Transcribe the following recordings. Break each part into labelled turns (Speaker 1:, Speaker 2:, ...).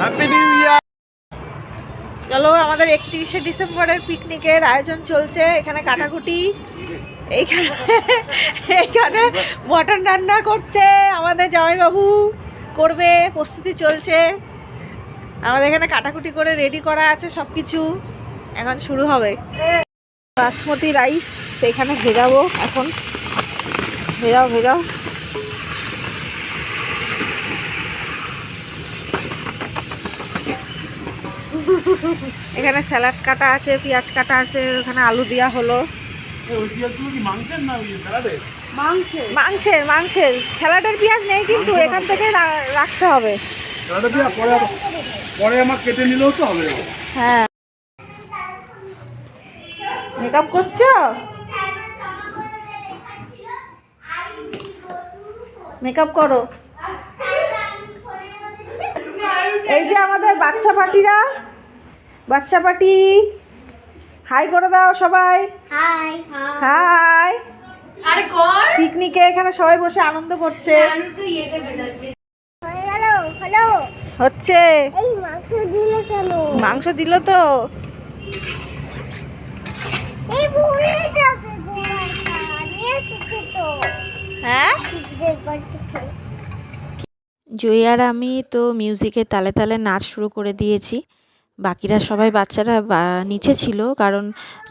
Speaker 1: Happy new ইয়ার
Speaker 2: চলো, আমাদের একত্রিশে ডিসেম্বরের পিকনিকের আয়োজন চলছে। এখানে কাটাকুটি এইখানে এইখানে মটন রান্না করছে আমাদের জামাইবাবু। করবে, প্রস্তুতি চলছে। আমাদের এখানে কাটাকুটি করে রেডি করা আছে সব কিছু এখন শুরু হবে। বাসমতি রাইস এখানে ভেজাবো এখন। ভেজাও ভেজাও। এখানে স্যালাড কাটা আছে পেঁয়াজ কাটা আছে ওখানে আলু দেওয়া হলো। মাংসের? মাংসের স্যালাডের পেঁয়াজ নেই কিন্তু এখান থেকে রাখতে হবে।
Speaker 1: পরে পরে আমার কেটে নিলেও তো হবে।
Speaker 2: হ্যাঁ। মেকআপ করছ? মেকআপ করো। এই যে আমাদের বাচ্চা পার্টিরা। বাচ্চা পার্টি। হাই করে দাও সবাই।
Speaker 3: হাই
Speaker 2: হাই
Speaker 3: আরে কর।
Speaker 2: পিকনিকে এখানে সবাই বসে আনন্দ করছে।
Speaker 3: হয়ে
Speaker 2: হচ্ছে।
Speaker 3: মাংস দিলে
Speaker 2: দিল তো।
Speaker 3: এই ভুলে যাবে গোড়াটা নিয়ে এসেছে তো।
Speaker 2: হ্যাঁ?
Speaker 4: আর আমি তো মিউজিকের তালে তালে নাচ শুরু করে দিয়েছি। বাকিরা সবাই বাচ্চারা নিচে ছিল, কারণ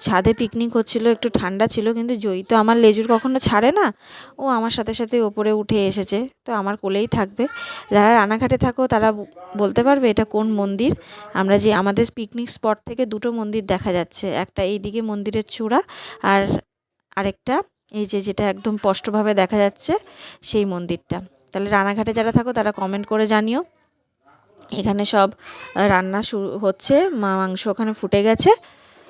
Speaker 4: ছাদে পিকনিক হচ্ছিল, একটু ঠান্ডা ছিল, কিন্তু জয়ী তো আমার লেজুর কখনো ছাড়ে না। ও আমার সাথে সাথে ওপরে উঠে এসেছে, তো আমার কোলেই থাকবে। যারা রানাঘাটে থাকো, তারা বলতে পারবে এটা কোন মন্দির। আমরা যে আমাদের পিকনিক স্পট থেকে দুটো মন্দির দেখা যাচ্ছে, একটা এইদিকে মন্দিরের চূড়া আর আরেকটা এই যে যেটা একদম স্পষ্টভাবে দেখা যাচ্ছে সেই মন্দিরটা। তাহলে রানাঘাটে যারা থাকো, তারা কমেন্ট করে জানিও। এখানে সব রান্না শুরু হচ্ছে, মা- মাংস ওখানে ফুটে গেছে,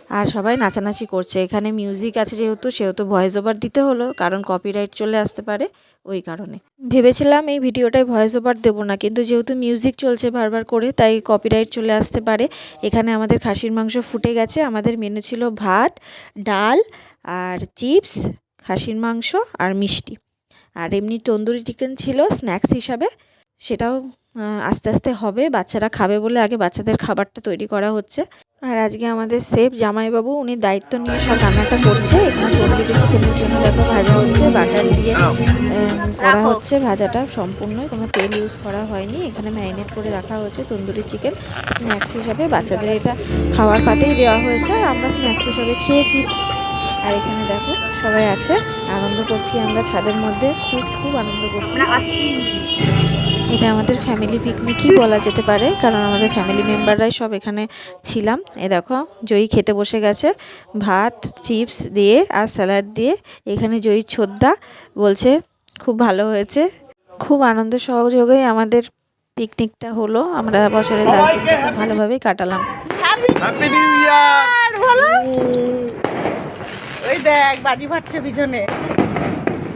Speaker 4: আর সবাই নাচানাচি করছে। এখানে মিউজিক আছে যেহেতু, সেহেতু ভয়েস ওভার দিতে হলো, কারণ কপিরাইট চলে আসতে পারে ওই কারণে। ভেবেছিলাম এই ভিডিওটায় ভয়েস ওভার দেবো না, কিন্তু যেহেতু মিউজিক চলছে বারবার করে, তাই কপিরাইট চলে আসতে পারে। এখানে আমাদের খাসির মাংস ফুটে গেছে, আমাদের মেনু ছিল ভাত, ডাল, আর চিপস খাসির মাংস, আর মিষ্টি। আর এমনি তন্দুরি চিকেন ছিল স্ন্যাক্স হিসাবে, সেটাও আস্তে আস্তে হবে বাচ্চারা খাবে বলে আগে বাচ্চাদের খাবারটা তৈরি করা হচ্ছে। আর আজকে আমাদের সেফ জামাইবাবু উনি দায়িত্ব নিয়ে সব রান্নাটা করছে। এখানে তন্দুরি চিকেনের জন্য দেখো ভাজা হচ্ছে বাটার দিয়ে করা হচ্ছে। ভাজাটা সম্পূর্ণ কোনো তেল ইউজ করা হয়নি। এখানে ম্যারিনেট করে রাখা হয়েছে তন্দুরি চিকেন। স্ন্যাক্স হিসাবে বাচ্চাদের এটা খাওয়ার পাতেই দেওয়া হয়েছে। আর আমরা স্ন্যাক্স হিসাবে খেয়েছি। আর এখানে দেখো সবাই আছে। আনন্দ করছি আমরা ছাদের মধ্যে। খুব খুব আনন্দ করছি। এটা আমাদের ফ্যামিলি পিকনিকই বলা যেতে পারে? কারণ আমাদের ফ্যামিলি মেম্বাররাই সব এখানে ছিলাম। এ দেখো জয়ী খেতে বসে গেছে। ভাত চিপস দিয়ে আর স্যালাড দিয়ে। এখানে জয়ী ছোদ্দা বলছে খুব ভালো হয়েছে। খুব আনন্দ সহযোগেই আমাদের পিকনিকটা হলো। আমরা বছরের লাস্ট ভালোভাবেই কাটালাম।
Speaker 1: হ্যাপি নিউ ইয়ার
Speaker 2: বলো। দেখ, বাজি ফাটছে পিছনে।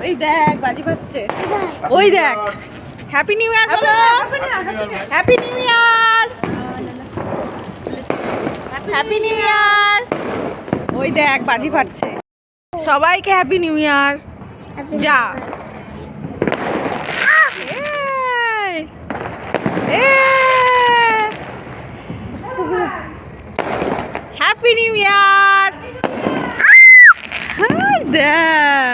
Speaker 2: ওই দেখ, বাজি ফাটছে। ওই দেখ। হ্যাপি নিউ ইয়ার বলো। Happy new year happy new year ওই দেখ, বাজি ফাটছে। সবাইকে হ্যাপি নিউ ইয়ার যা। Happy new year dad.